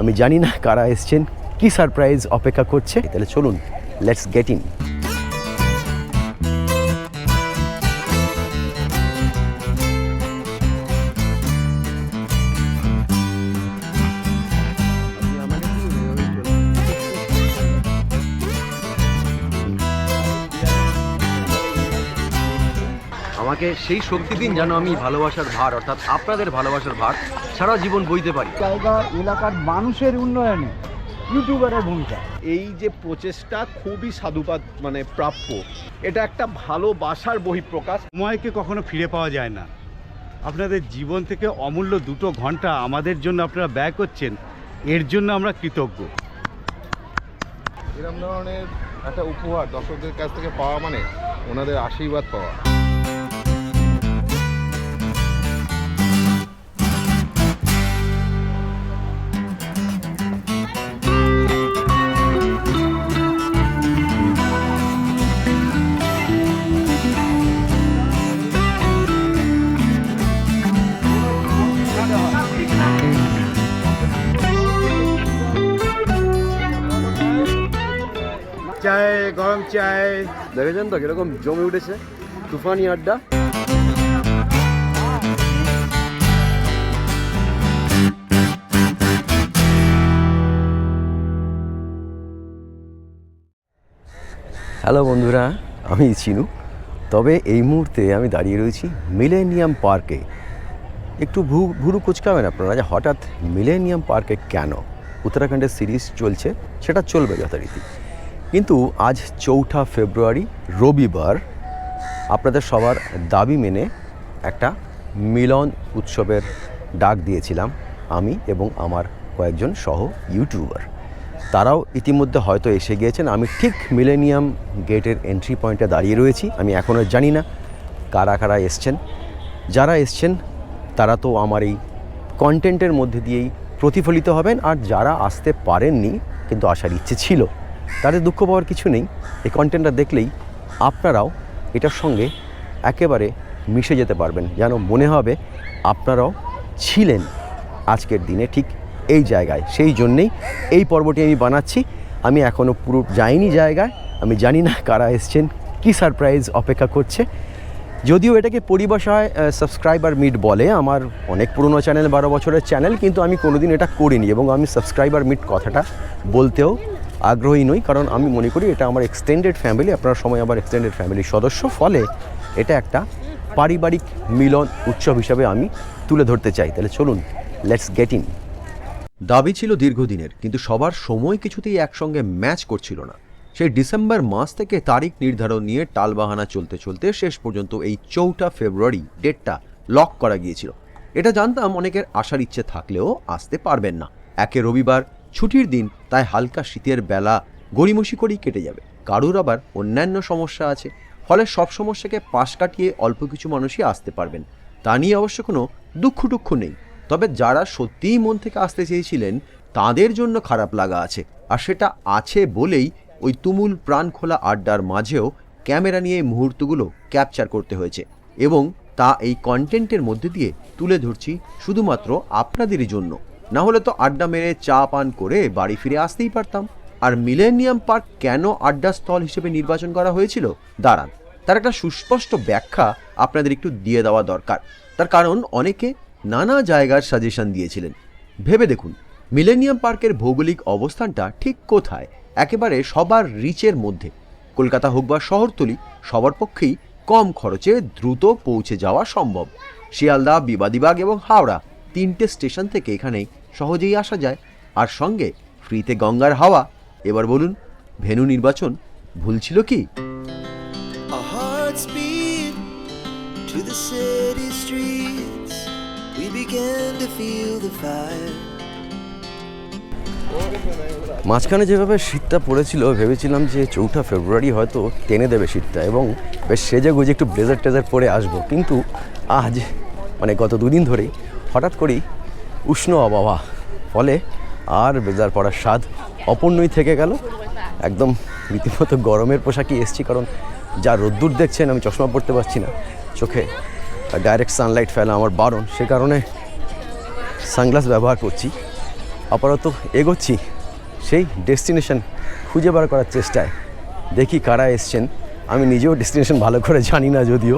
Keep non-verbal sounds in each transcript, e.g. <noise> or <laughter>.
আমি জানি না কারা এসছেন কি সারপ্রাইজ অপেক্ষা করছে। তাহলে চলুন লেটস গেট ইন সেই শক্তি দিন যেন আমি ভালোবাসার ভার অর্থাৎ আপনাদের ভালোবাসার ভার সারা জীবন বইতে পারি। জায়গা এলাকার মানুষের উন্নয়নে ইউটিউবারের ভূমিকা। এই যে প্রচেষ্টা খুবই সাধুবাদ মানে প্রাপ্য। এটা একটা ভালোবাসার বহিঃপ্রকাশ। সময়কে কখনো ফিরে পাওয়া যায় না। আপনাদের জীবন থেকে অমূল্য দুটো ঘণ্টা আমাদের জন্য আপনারা ব্যয় করছেন এর জন্য আমরা কৃতজ্ঞ। এরকম ধরনের একটা উপহার দর্শকদের কাছ থেকে পাওয়া মানে ওনাদের আশীর্বাদ পাওয়া। দেখেছেন তো কীরকম জমে উঠেছে? তুফানি আড্ডা। হ্যালো বন্ধুরা, আমি চিনু তবে এই মুহূর্তে আমি দাঁড়িয়ে রয়েছি মিলেনিয়াম পার্কে। একটু ভু, ভুরু কুচকাবেন আপনারা যে হঠাৎ মিলেনিয়াম পার্কে কেন? উত্তরাখণ্ডের সিরিজ চলছে, সেটা চলবে যথারীতি। কিন্তু আজ চৌঠা ফেব্রুয়ারি, রবিবার আপনাদের সবার দাবি মেনে একটা মিলন উৎসবের ডাক দিয়েছিলাম আমি এবং আমার কয়েকজন সহ ইউটিউবার। তারাও ইতিমধ্যে হয়তো এসে গিয়েছেন। আমি ঠিক মিলেনিয়াম গেটের এন্ট্রি পয়েন্টে দাঁড়িয়ে রয়েছি। আমি এখনও জানি না কারা কারা এসছেন। যারা এসছেন, তারা তো আমার এই কন্টেন্টের মধ্যে দিয়েই প্রতিফলিত হবেন। আর যারা আসতে পারেননি, কিন্তু আসার ইচ্ছে ছিল তাদের দুঃখ পাওয়ার কিছু নেই। এই কন্টেন্টটা দেখলেই আপনারাও এটার সঙ্গে একেবারে মিশে যেতে পারবেন। যেন মনে হবে আপনারাও ছিলেন আজকের দিনে ঠিক এই জায়গায়। সেই জন্যেই এই পর্বটি আমি বানাচ্ছি। আমি এখনও পুরো যাইনি জায়গায়। আমি জানি না কারা এসছেন, কি সারপ্রাইজ অপেক্ষা করছে। যদিও এটাকে পরিভাষায় সাবস্ক্রাইবার মিট বলে আমার অনেক পুরনো চ্যানেল বারো বছরের চ্যানেল কিন্তু আমি কোনোদিন এটা করিনি এবং আমি সাবস্ক্রাইবার মিট কথাটা বলতেও আগ্রহী নই, কারণ আমি মনে করি এটা আমার এক্সটেন্ডেড ফ্যামিলি আপনার সময় আমার এক্সটেন্ডেড ফ্যামিলির সদস্য। ফলে এটা একটা পারিবারিক মিলন উৎসব হিসাবে আমি তুলে ধরতে চাই। তাহলে চলুন লেটস গেট ইন দাবি ছিল দীর্ঘদিনের, কিন্তু সবার সময় কিছুতেই একসঙ্গে ম্যাচ করছিল না। সেই ডিসেম্বর মাস থেকে তারিখ নির্ধারণ নিয়ে টালবাহানা চলতে চলতে শেষ পর্যন্ত এই চৌঠা ফেব্রুয়ারি ডেটটা লক করা গিয়েছিল। এটা জানতাম অনেকের আসার ইচ্ছে থাকলেও আসতে পারবেন না। একে রবিবার ছুটির দিন তাই হালকা শীতের বেলা গড়িমসি করেই কেটে যাবে। কারুর আবার অন্যান্য সমস্যা আছে, ফলে সব সমস্যাকে পাশ কাটিয়ে অল্প কিছু মানুষই আসতে পারবেন। তা নিয়ে অবশ্য কোনো দুঃখ টুক্ষ নেই। তবে যারা সত্যিই মন থেকে আসতে চেয়েছিলেন, তাদের জন্য খারাপ লাগা আছে। আর সেটা আছে বলেই ওই তুমুল প্রাণ খোলা আড্ডার মাঝেও ক্যামেরা নিয়ে এই মুহূর্তগুলো ক্যাপচার করতে হয়েছে। এবং তা এই কন্টেন্টের মধ্যে দিয়ে তুলে ধরছি শুধুমাত্র আপনাদেরই জন্য। না হলে তো আড্ডা মেরে চা পান করে বাড়ি ফিরে আসতেই পারতাম। আর মিলেনিয়াম পার্ক কেন আড্ডা স্থল হিসেবে নির্বাচন করা হয়েছিল? দাঁড়ান, তার একটা সুস্পষ্ট ব্যাখ্যা আপনাদের একটু দিয়ে দেওয়া দরকার। তার কারণ অনেকে নানা জায়গার সাজেশন দিয়েছিলেন। ভেবে দেখুন, মিলেনিয়াম পার্কের ভৌগোলিক অবস্থানটা ঠিক কোথায়? একেবারে সবার রিচের মধ্যে। কলকাতা হোক বা শহরতলি, সবার পক্ষেই কম খরচে দ্রুত পৌঁছে যাওয়া সম্ভব। শিয়ালদা, বিবাদীবাগ এবং হাওড়া তিনটে স্টেশন থেকে এখানে সহজেই আসা যায় আর সঙ্গে ফ্রিতে গঙ্গার হাওয়া এবার বলুন ভেনু নির্বাচন ভুল ছিল কি Our hearts beat to the city streets. We began to feel the fire. মাঝখানে যেভাবে শীতটা পড়েছিল ভেবেছিলাম যে চৌঠা ফেব্রুয়ারি হয়তো টেনে দেবে শীতটা এবং বেশ সেজে গুজে একটু ব্লেজার টেজার পরে আসব কিন্তু আজ মানে গত দুদিন ধরেই হঠাৎ করেই উষ্ণ আবহাওয়া, ফলে আর বেজার পড়ার স্বাদ অপূর্ণই থেকে গেল। একদম রীতিমতো গরমের পোশাকই এসছি, কারণ যা রোদ্দুর দেখছেন আমি চশমা পরতে পারছি না। চোখে ডাইরেক্ট সানলাইট ফেলা আমার বারণ, সে কারণে সানগ্লাস ব্যবহার করছি। আপাতত এগোচ্ছি সেই ডেস্টিনেশন খুঁজে বার করার চেষ্টায়। দেখি কারা এসছেন, আমি নিজেও ডেস্টিনেশন ভালো করে জানি না যদিও।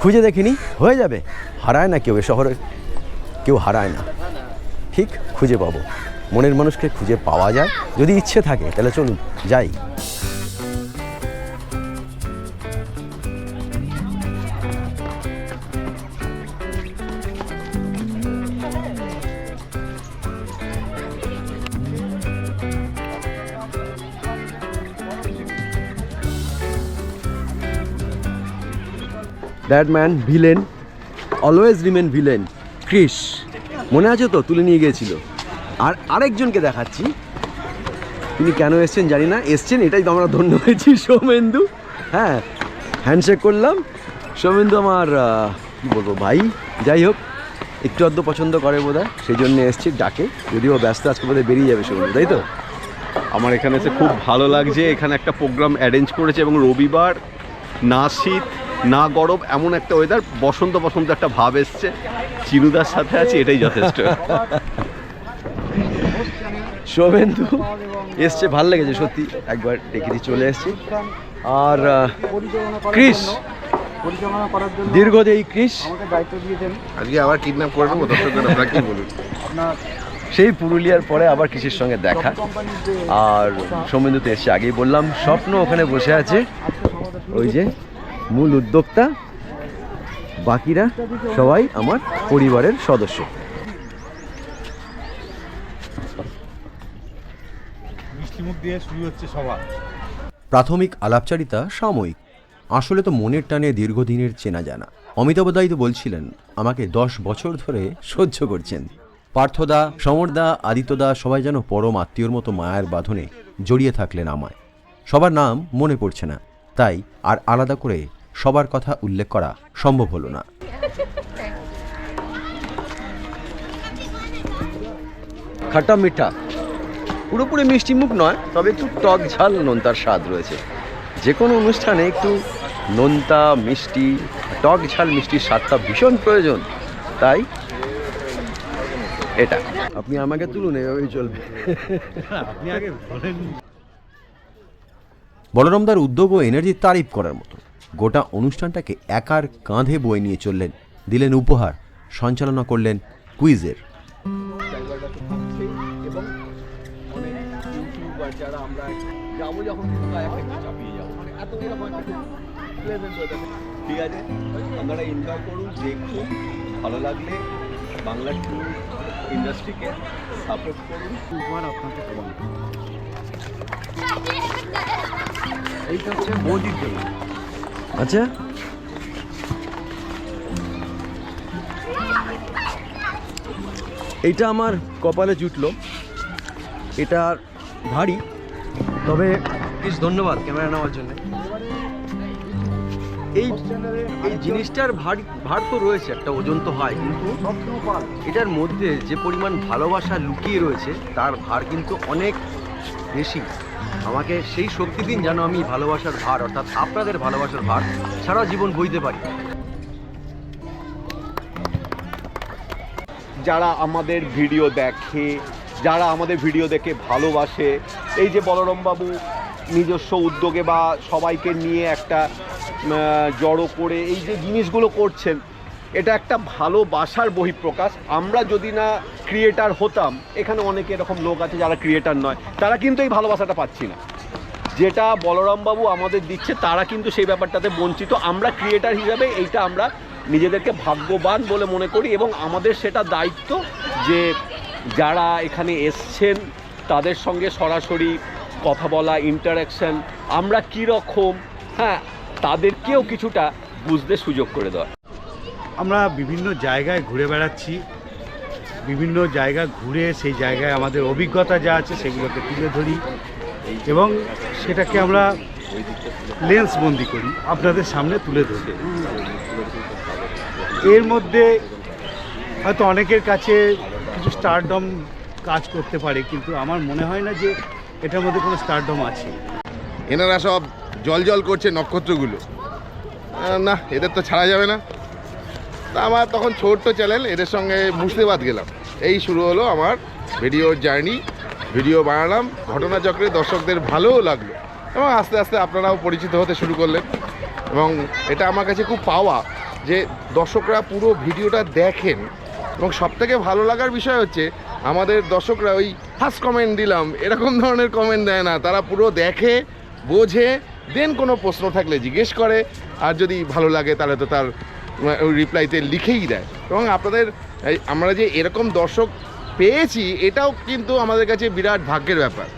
খুঁজে দেখিনি, হয়ে যাবে। হারায় না কেউ এ শহরে। কেউ হারায় না। ঠিক খুঁজে পাবো। মনের মানুষকে খুঁজে পাওয়া যায়। যদি ইচ্ছে থাকে, তাহলে চলুন, যাই। Man villain always remain villain Chris, মনে আছে তো? তুলে নিয়ে গিয়েছিল। আর আরেকজনকে দেখাচ্ছি। তিনি কেন এসছেন জানি না। এসছেন, এটাই তো আমরা ধন্য হয়েছি, সৌমেন্দু। হ্যাঁ হ্যান্ডশেক করলাম। সৌমেন্দু আমার কি বলব, ভাই। যাই হোক, একটু আধ পছন্দ করে বোধ হয় সেই জন্য এসছি, ডাকে। যদিও ব্যস্ত, আজকে বোধহয় বেরিয়ে যাবে সৌমেন্দু, তাই তো? আমার এখানে এসে খুব ভালো লাগছে। এখানে একটা প্রোগ্রাম অ্যারেঞ্জ করেছে এবং রবিবার না শীত না গরম, এমন একটা ওয়েদার বসন্ত বসন্ত একটা ভাব এসছে। চিনুদার সাথে আছে, এটাই যথেষ্ট। শোভেন্দু, এসছে, ভালো লেগেছে সত্যি। একবার ডেকে দিয়ে চলে এসছি। আর ক্রিস, দীর্ঘদেহী ক্রিস। আজকে আবার কিডন্যাপ করে নেব দর্শকদের আপনারা কি বলুন। সেই পুরুলিয়ার পরে আবার কৃষির সঙ্গে দেখা। আর সৌমেন্দু তো এসছে আগেই বললাম, স্বপ্ন ওখানে বসে আছে। ওই যে মূল উদ্যোক্তা বাকিরা সবাই আমার পরিবারের সদস্য। মিষ্টিমুখ দিয়ে শুরু হচ্ছে সভা। প্রাথমিক আলাপচারিতা সাময়িক। আসলে তো মনের টানে দীর্ঘদিনের চেনা জানা। অমিতাভ দাই তো বলছিলেন আমাকে দশ বছর ধরে সহ্য করছেন। পার্থদা সমরদা আদিত্যদা সবাই যেন পরম আত্মীয়র মতো মায়ের বাঁধনে জড়িয়ে থাকলেন আমায়। সবার নাম মনে পড়ছে না। তাই আর আলাদা করে সবার কথা উল্লেখ করা সম্ভব হলো না। খাট্টা মিঠা। পুরোপুরি মিষ্টি মুখ নয় তবে একটু টক ঝাল নোনতার স্বাদ রয়েছে। যে কোনো অনুষ্ঠানে একটু নোনতা মিষ্টি টক ঝাল মিষ্টির স্বাদটা ভীষণ প্রয়োজন। তাই এটা। আপনি আমাকে তুলুন এভাবেই চলবে। আপনি আগে বলেন। বলরামদার উদ্যোগ ও এনার্জির তারিফ করার মতো। গোটা অনুষ্ঠানটাকে একার কাঁধে বয়ে নিয়ে চললেন দিলেন উপহার সঞ্চালনা করলেন কুইজের। যারা আমরা যাব যখন চাপিয়ে যাব মানে এত এরকম। ঠিক আছে আপনারা এনজয় করুন দেখুন ভালো লাগলে বাংলা ট্যুর ইন্ডাস্ট্রিকে সাপোর্ট করুন। উপহার আপনাকে <laughs> এইটা হচ্ছে বৌদির জন্য। আচ্ছা এইটা আমার কপালে জুটলো। এটা ভারী। তবে বেশ ধন্যবাদ ক্যামেরা নেওয়ার জন্য। এই এই জিনিসটার ভার ভার তো রয়েছে, একটা ওজন তো হয়, কিন্তু এটার মধ্যে যে পরিমাণ ভালোবাসা লুকিয়ে রয়েছে, তার ভার কিন্তু অনেক বেশি। আমাকে সেই শক্তি দিন যেন আমি ভালোবাসার ভার, অর্থাৎ আপনাদের ভালোবাসার ভার, সারা জীবন বইতে পারি। যারা আমাদের ভিডিও দেখে, যারা আমাদের ভিডিও দেখে ভালোবাসে, এই যে বলরমবাবু নিজস্ব উদ্যোগে বা সবাইকে নিয়ে একটা জড়ো করে এই যে জিনিসগুলো করছেন এটা একটা ভালোবাসার বহিঃপ্রকাশ। আমরা যদি না ক্রিয়েটার হতাম, এখানে অনেকে এরকম লোক আছে যারা ক্রিয়েটার নয়, তারা কিন্তু এই ভালোবাসাটা পাচ্ছি না। যেটা বলরামবাবু আমাদের দিচ্ছে, তারা কিন্তু সেই ব্যাপারটাতে বঞ্চিত। আমরা ক্রিয়েটার হিসাবে এইটা আমরা নিজেদেরকে ভাগ্যবান বলে মনে করি এবং আমাদের সেটা দায়িত্ব যে যারা এখানে এসছেন, তাদের সঙ্গে সরাসরি কথা বলা ইন্টারাকশন আমরা কী রকম হ্যাঁ তাদেরকেও কিছুটা বুঝতে সুযোগ করে দেওয়া। আমরা বিভিন্ন জায়গায় ঘুরে বেড়াচ্ছি। বিভিন্ন জায়গা ঘুরে সেই জায়গায় আমাদের অভিজ্ঞতা যা আছে সেগুলোকে তুলে ধরি এবং সেটাকে আমরা লেন্স বন্দি করি, আপনাদের সামনে তুলে ধরি। এর মধ্যে হয়তো অনেকের কাছে কিছু স্টারডম কাজ করতে পারে, কিন্তু আমার মনে হয় না যে এটার মধ্যে কোনো স্টারডম আছে। এনারা সব জল জল করছে নক্ষত্রগুলো। না, এদের তো ছাড়া যাবে না। তা আমার তখন ছোট্ট চ্যানেল, এদের সঙ্গে মুর্শিদাবাদ গেলাম। এই শুরু হলো আমার ভিডিওর জার্নি, ভিডিও বানালাম, ঘটনাচক্রে দর্শকদের ভালোও লাগল। এবং আস্তে আস্তে আপনারাও পরিচিত হতে শুরু করলেন। এবং এটা আমার কাছে খুব পাওয়া যে দর্শকরা পুরো ভিডিওটা দেখেন। এবং সবথেকে ভালো লাগার বিষয় হচ্ছে, আমাদের দর্শকরা ওই ফার্স্ট কমেন্ট দিলাম, এরকম ধরনের কমেন্ট দেয় না। তারা পুরো দেখে, বোঝে, দেন কোনো প্রশ্ন থাকলে জিজ্ঞেস করে। আর যদি ভালো লাগে, তাহলে তো তার রিপ্লাইতে লিখেই দেয়। এবং আপনাদের আমরা যে এরকম দর্শক পেয়েছি, এটাও কিন্তু আমাদের কাছে বিরাট ভাগ্যের ব্যাপার।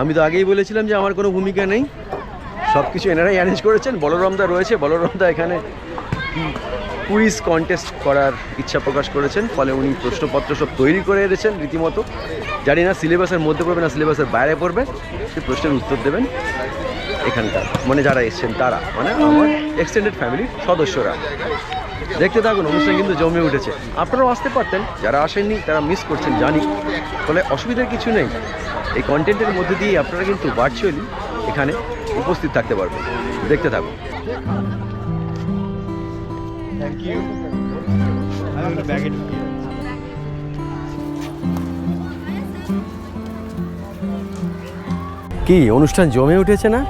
আমি তো আগেই বলেছিলাম যে আমার কোনো ভূমিকা নেই। সব কিছু এনারাই অ্যারেঞ্জ করেছেন। বলরামদা রয়েছে। বলরামদা এখানে কুইজ কন্টেস্ট করার ইচ্ছা প্রকাশ করেছেন। ফলে উনি প্রশ্নপত্র সব তৈরি করে এনেছেন রীতিমতো। জানি না সিলেবাসের মধ্যে পড়বে না সিলেবাসের বাইরে পড়বে। সেই প্রশ্নের উত্তর দেবেন এখানকার। মানে যারা এসছেন তারা। মানে আমার এক্সটেন্ডেড ফ্যামিলির সদস্যরা। দেখতে থাকুন, অনুষ্ঠান কিন্তু জমে উঠেছে। আপনারাও আসতে পারতেন। যারা আসেননি, তারা মিস করছেন, জানি। ফলে অসুবিধার কিছু নেই। এই কন্টেন্টের মধ্যে দিয়ে আপনারা কিন্তু ভার্চুয়ালি এখানে উপস্থিত থাকতে পারবেন। দেখতে থাকুন। থ্যাংক ইউ কি অনুষ্ঠান জমে উঠেছে না?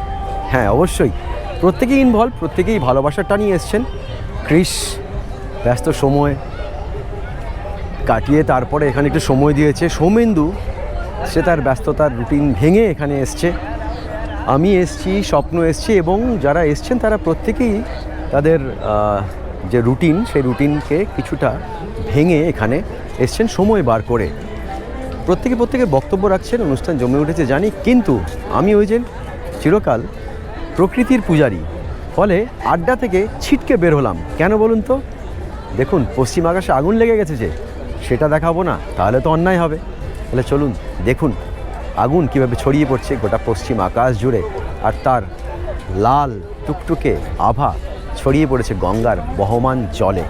হ্যাঁ অবশ্যই। প্রত্যেকেই ইনভলভ প্রত্যেকেই ভালোবাসাটা নিয়ে এসছেন। ক্রিস ব্যস্ত সময় কাটিয়ে তারপরে এখানে একটু সময় দিয়েছে। সৌমেন্দু সে তার ব্যস্ততার রুটিন ভেঙে এখানে এসছে। আমি এসছি, স্বপ্ন এসছি এবং যারা এসছেন তারা প্রত্যেকেই তাদের যে রুটিন, সেই রুটিনকে কিছুটা ভেঙে এখানে এসছেন সময় বার করে। প্রত্যেকে প্রত্যেকে বক্তব্য রাখছেন, অনুষ্ঠান জমে উঠেছে, জানি, কিন্তু আমি ওই যে চিরকাল প্রকৃতির পূজারী। ফলে আড্ডা থেকে ছিটকে বের হলাম। কেন বলুন তো? দেখুন, পশ্চিম আকাশে আগুন লেগে গেছে যে, সেটা দেখাবো না, তাহলে তো অন্যায় হবে। তাহলে চলুন, দেখুন আগুন কীভাবে ছড়িয়ে পড়ছে গোটা পশ্চিম আকাশ জুড়ে। আর তার লাল টুকটুকে আভা ছড়িয়ে পড়েছে গঙ্গার বহমান জলে।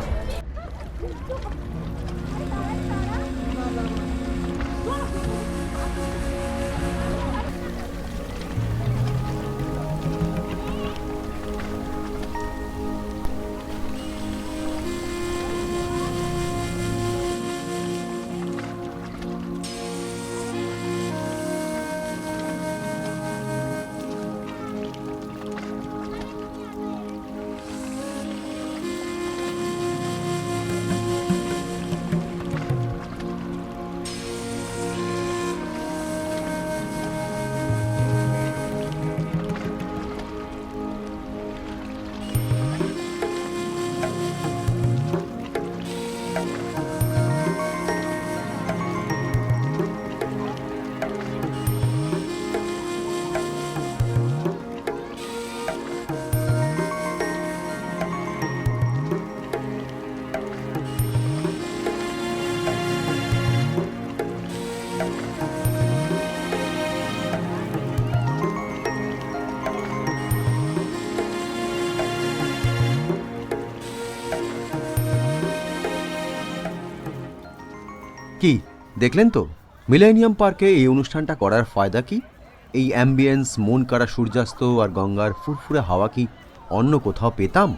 কি? দেখলেন তো? মিলেনিয়াম পার্কে এই অনুষ্ঠানটা করার ফায়দা কি? এই অ্যাম্বিয়েন্স মন কাড়া সূর্যাস্ত আর গঙ্গার ফুরফুরে হাওয়া কি অন্য কোথাও পেতাম?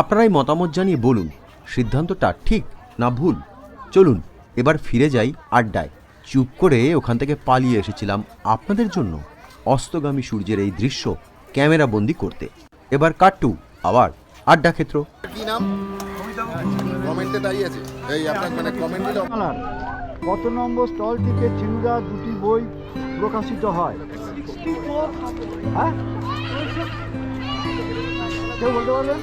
আপনারাই মতামত জানিয়ে বলুন, সিদ্ধান্তটা ঠিক না ভুল? চলুন, এবার ফিরে যাই আড্ডায়। চুপ করে ওখান থেকে পালিয়ে এসেছিলাম আপনাদের জন্য অস্তগামী সূর্যের এই দৃশ্য ক্যামেরা বন্দি করতে। এবার কাট্টু, আবার আড্ডা ক্ষেত্র। কি নাম? কমেন্টে আছে। এই আপনার মানে কত নম্বর স্টল থেকে চিনুদা দুটি বই প্রকাশিত হয়? হ্যাঁ? কেউ বলতে পারবেন?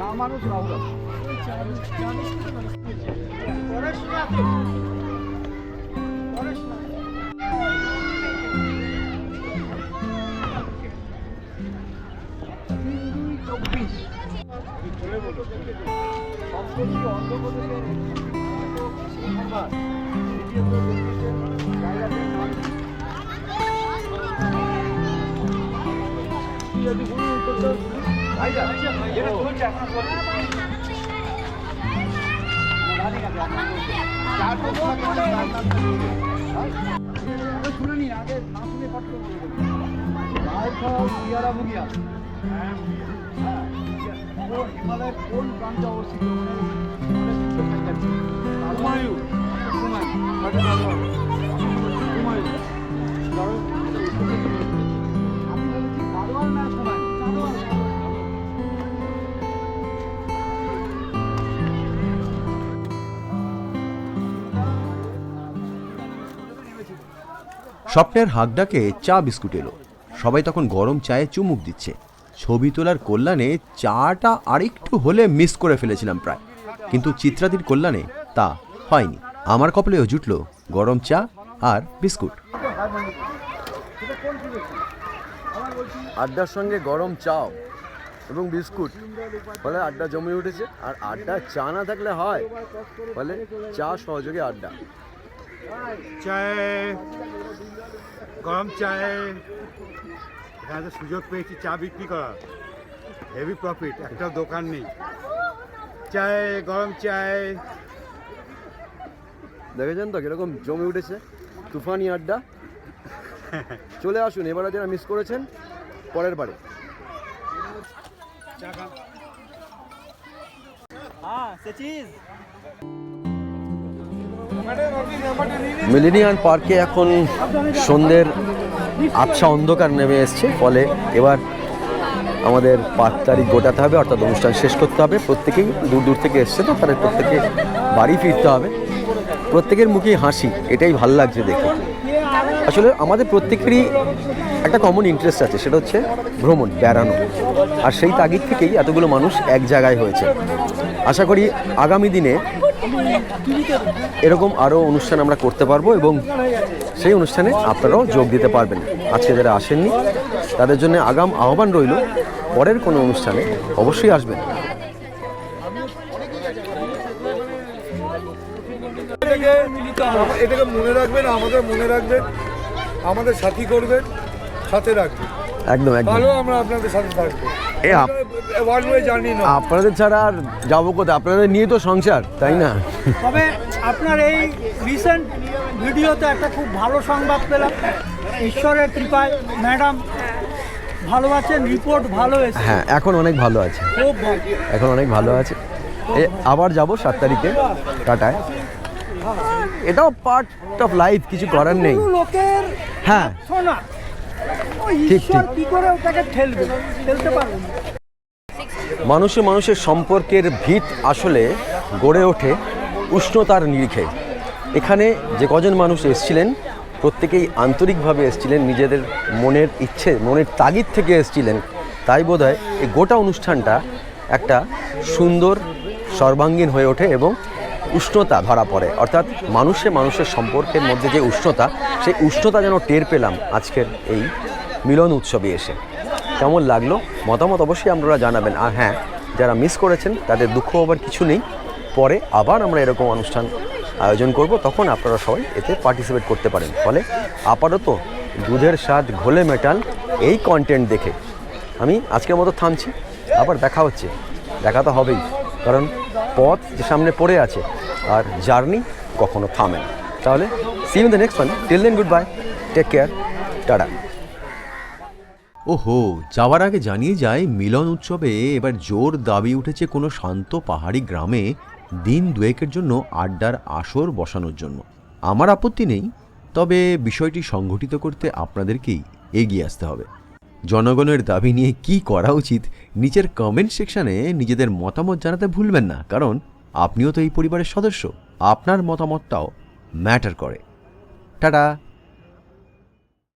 না, মানুষ রাহুল আছে। শুনে নিন, আগে না শুনে পাঠ করে বলে দেবেন। পিয়ারা মুগিয়া। হ্যাঁ, স্বপ্নের হাক ডাকে চা বিস্কুট এলো। সবাই তখন গরম চায়ে চুমুক দিচ্ছে। ছবি তোলার কল্যাণে চাটা আরেকটু হলে মিস করে ফেলেছিলাম প্রায়। কিন্তু চিত্রাদির কল্যাণে তা হয়নি। আমার কপালেও জুটল গরম চা আর বিস্কুট। আড্ডার সঙ্গে গরম চাও এবং বিস্কুট। ফলে আড্ডা জমে উঠেছে আর আড্ডা চা না থাকলে হয়। ফলে চা সহযোগে আড্ডা। চায়ে গরম চায়ে। এখানে তো সুযোগ পেয়েছি চা বিক্রি করার। হেভি প্রফিট একটা দোকান নেই। চায়ে গরম চায়ে। দেখেছেন তো কীরকম জমে উঠেছে? তুফানি আড্ডা। <laughs> চলে আসুন এবারে যারা মিস করেছেন পরের বারে। মিলেনিয়ান পার্কে এখন সন্ধ্যের আবছা অন্ধকার নেমে এসছে, ফলে এবার আমাদের পাঁচ তারিখ গোটাতে হবে, অর্থাৎ অনুষ্ঠান শেষ করতে হবে। প্রত্যেকেই দূর দূর থেকে এসছে তো, তাদের প্রত্যেকে বাড়ি ফিরতে হবে। প্রত্যেকের মুখে হাসি, এটাই ভালো লাগছে দেখে। আসলে আমাদের প্রত্যেকেরই একটা কমন ইন্টারেস্ট আছে, সেটা হচ্ছে ভ্রমণ, বেড়ানো। আর সেই তাগিদ থেকেই এতগুলো মানুষ এক জায়গায় হয়েছে। আশা করি আগামী দিনে এরকম আরও অনুষ্ঠান আমরা করতে পারব এবং সেই অনুষ্ঠানে আপনারাও যোগ দিতে পারবেন। আজকে যারা আসেননি তাদের জন্য আগাম আহ্বান রইল পরের কোনো অনুষ্ঠানে অবশ্যই আসবেন। এটাকে মনে রাখবেন আমাদের মনে রাখবেন আমাদের সাথী করবেন সাথে রাখবেন। একদম একদম। ভালো আমরা আপনাদের সাথে থাকব। এ আপনাদের ছাড়া আর যাব কোথায়? আপনাদের নিয়ে তো সংসার তাই না? তবে আপনার এই রিসেন্ট ভিডিওতে একটা খুব ভালো সংবাদ পেলাম। ঈশ্বরের কৃপায় ম্যাডাম ভালো আছেন রিপোর্ট ভালো এসেছে। হ্যাঁ এখন অনেক ভালো আছে। খুব ভালো। এখন অনেক ভালো আছে। এ আবার যাব সাত তারিখে টাটায়। এটাও পার্ট অফ লাইফ কিছু করার নেই। লোকের হ্যাঁ। শোনা ঠিক, ঠিক। কি করে ওটাকে ঠেলবে? ঠেলতে পারবে মানুষে মানুষের সম্পর্কের ভিত আসলে গড়ে ওঠে উষ্ণতার নিরিখে। এখানে যে কজন মানুষ এসছিলেন প্রত্যেকেই আন্তরিকভাবে এসছিলেন নিজেদের মনের ইচ্ছে মনের তাগিদ থেকে এসছিলেন। তাই বোধ হয় এই গোটা অনুষ্ঠানটা একটা সুন্দর সর্বাঙ্গীন হয়ে ওঠে এবং উষ্ণতা ধরা পড়ে। অর্থাৎ মানুষে মানুষের সম্পর্কের মধ্যে যে উষ্ণতা সেই উষ্ণতা যেন টের পেলাম আজকের এই মিলন উৎসবে এসে। কেমন লাগল? মতামত অবশ্যই আপনারা জানাবেন। আর হ্যাঁ যারা মিস করেছেন, তাদের দুঃখ হবার কিছু নেই। পরে আবার আমরা এরকম অনুষ্ঠান আয়োজন করব, তখন আপনারা সবাই এতে পার্টিসিপেট করতে পারেন। ফলে আপাতত দুধের স্বাদ ঘোলে মেটাল এই কন্টেন্ট দেখে। আমি আজকের মতো থামছি। আবার দেখা হচ্ছে। দেখা তো হবেই। কারণ পথ যে সামনে পড়ে আছে, আর জার্নি কখনো থামে তাহলে see the next one till then good bye take care tata ওহো, যাওয়ার আগে জানিয়ে যায়, মিলন উৎসবে এবার জোর দাবি উঠেছে কোনো শান্ত পাহাড়ি গ্রামে দিন দুয়েকের জন্য আড্ডার আসর বসানোর জন্য। আমার আপত্তি নেই, তবে বিষয়টি সংগঠিত করতে আপনাদেরকেই এগিয়ে আসতে হবে। জনগণের দাবি নিয়ে কি করা উচিত, নিচের কমেন্ট সেকশানে নিজেদের মতামত জানাতে ভুলবেন না, কারণ আপনিও তো এই পরিবারের সদস্য, আপনার মতামতটাও ম্যাটার করে। টাটা।